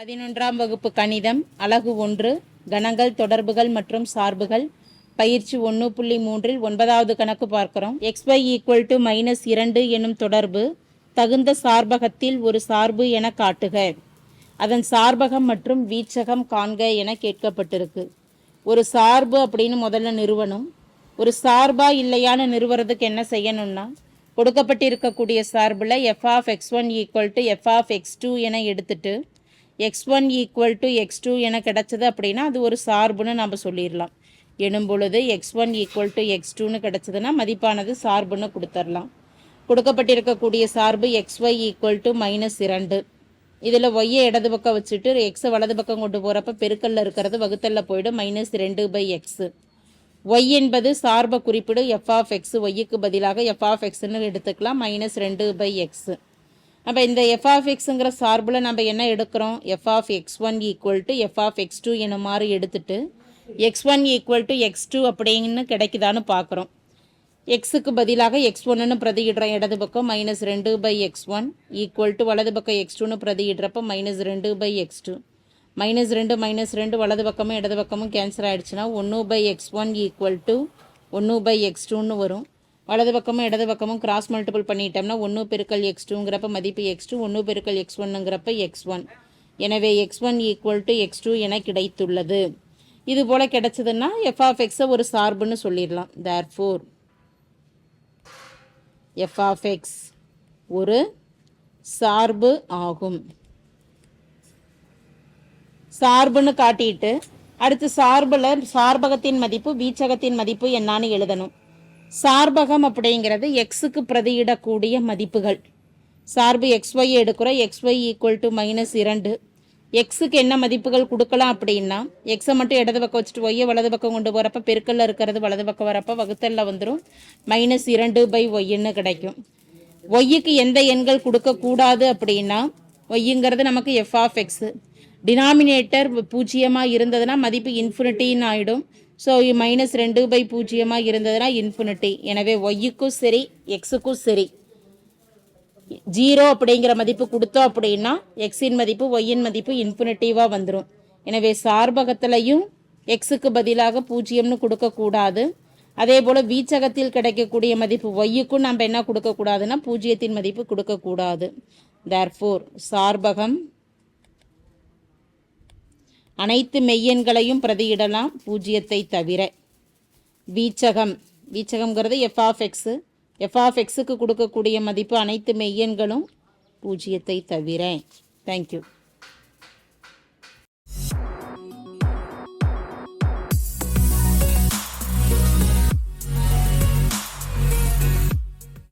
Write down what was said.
பதினொன்றாம் வகுப்பு கணிதம் அலகு ஒன்று கணங்கள் தொடர்புகள் மற்றும் சார்புகள். பயிற்சி ஒன்று புள்ளி மூன்றில் ஒன்பதாவது கணக்கு பார்க்கிறோம். X Y equal to minus இரண்டு எனும் தொடர்பு தகுந்த சார்பகத்தில் ஒரு சார்பு என காட்டுக. அதன் சார்பகம் மற்றும் வீச்சகம் காண்க என கேட்கப்பட்டிருக்கு. ஒரு சார்பு அப்படின்னு முதல்ல நிறுவனம் ஒரு சார்பா இல்லையான்னு நிறுவறதுக்கு என்ன செய்யணும்னா கொடுக்கப்பட்டிருக்கக்கூடிய சார்பில் F of X one equal to F of X two என எடுத்துட்டு X one equal to X two என கிடச்சது அப்படின்னா அது ஒரு சார்புன்னு நம்ம சொல்லிடலாம். எனும் பொழுது X one equal to X டூன்னு கிடச்சதுன்னா மதிப்பானது சார்புன்னு கொடுத்துடலாம் கொடுக்கப்பட்டிருக்கக்கூடிய சார்பு X Y equal to minus இரண்டு. இதில் ஒய்யை இடது பக்கம் வச்சுட்டு எக்ஸை வலது பக்கம் கொண்டு போகிறப்ப பெருக்கல்ல இருக்கிறது வகுத்தல்ல போயிடும். மைனஸ் ரெண்டு பை எக்ஸு ஒய் என்பது சார்பை குறிப்பிடு. எஃப் ஆஃப் எக்ஸ் ஒய்யுக்கு பதிலாக எஃப் ஆஃப் எக்ஸ்ன்னு எடுத்துக்கலாம். மைனஸ் ரெண்டு பை எக்ஸு அப்போ இந்த எஃப் ஆஃப் எக்ஸுங்கிற சார்பில் நம்ம என்ன எடுக்கிறோம்? F of X one equal to F of X two என மாதிரி எடுத்துட்டு X one equal to X two அப்படின்னு கிடைக்குதான்னு பார்க்குறோம். எக்ஸுக்கு பதிலாக எக்ஸ் ஒன்னுன்னு பிரதியிடுறோம் இடது பக்கம் மைனஸ் ரெண்டு by x one equal to வலது பக்கம் எக்ஸ் டூன்னு பிரதியிடுறப்ப மைனஸ் ரெண்டு பை எக்ஸ் டூ மைனஸ் ரெண்டு மைனஸ் ரெண்டு வலது பக்கமும் இடது பக்கமும் கேன்சல் ஆகிடுச்சுன்னா ஒன்று by x one equal to ஒன்று பை எக்ஸ் டூன்னு வரும். வலது பக்கமும் இடது பக்கமும் கிராஸ் மல்டிபிள் பண்ணிட்டோம்னா ஒன்று பெருக்கல் எக்ஸ் டூங்கிறப்ப மதிப்பு எக்ஸ் டூ ஒன்று பெருக்கல் எக்ஸ் ஒன்னுங்கிறப்ப எக்ஸ் ஒன் எனவே x one equal to x two என கிடைத்துள்ளது. இது போல் கிடைச்சதுன்னா எஃப் ஆஃப் எக்ஸை ஒரு சார்புன்னு சொல்லிடலாம். Therefore f of x ஒரு சார்பு ஆகும். சார்புன்னு காட்டிட்டு அடுத்து சார்பில் சார்பகத்தின் மதிப்பு வீச்சகத்தின் மதிப்பு என்னான்னு எழுதணும். சார்பகம் அப்படிங்கிறது எக்ஸுக்கு பிரதியிடக்கூடிய மதிப்புகள். சார்பு எக்ஸ் ஒய் எடுக்கிறோம் x y equal to minus இரண்டு. எக்ஸுக்கு என்ன மதிப்புகள் கொடுக்கலாம் அப்படின்னா எக்ஸை மட்டும் இடது பக்கம் வச்சுட்டு ஒய்யை வலது பக்கம் கொண்டு போகிறப்ப பெருக்கல்ல இருக்கிறது வலது பக்கம் வரப்போ வகுத்தல்ல வந்துடும் மைனஸ் இரண்டு பை ஒய்ன்னு கிடைக்கும். ஒய்யுக்கு எந்த எண்கள் கொடுக்கக்கூடாது அப்படின்னா ஒய்யுங்கிறது நமக்கு எஃப் ஆஃப் எக்ஸு டினாமினேட்டர் பூஜ்ஜியமாக இருந்ததுன்னா மதிப்பு இன்ஃபினிட்டின்னு ஆகிடும் ஸோ மைனஸ் ரெண்டு பை பூஜ்ஜியமாக இருந்ததுன்னா இன்ஃபினிட்டி எனவே ஒய்யுக்கும் சரி எக்ஸுக்கும் சரி. ஜீரோ அப்படிங்கிற மதிப்பு கொடுத்தோம் அப்படின்னா எக்ஸின் மதிப்பு ஒய்யின் மதிப்பு இன்ஃபினிட்டிவாக வந்துடும் எனவே சார்பகத்திலையும் எக்ஸுக்கு பதிலாக பூஜ்ஜியம்னு கொடுக்கக்கூடாது. அதே போல் வீச்சகத்தில் கிடைக்கக்கூடிய மதிப்பு ஒய்யுக்கும் நம்ம என்ன கொடுக்கக்கூடாதுன்னா பூஜ்ஜியத்தின் மதிப்பு கொடுக்கக்கூடாது. தேர்ஃபோர் சார்பகம் அனைத்து மெய்யெண்களையும் பிரதியிடலாம் பூஜ்ஜியத்தை தவிர. வீச்சகம். வீச்சகம்ங்கிறது எஃப் ஆஃப் எக்ஸு எஃப் எக்ஸுக்கு கொடுக்கக்கூடிய மதிப்பு அனைத்து மெய்யெண்களும் பூஜ்ஜியத்தை தவிர. தேங்க்யூ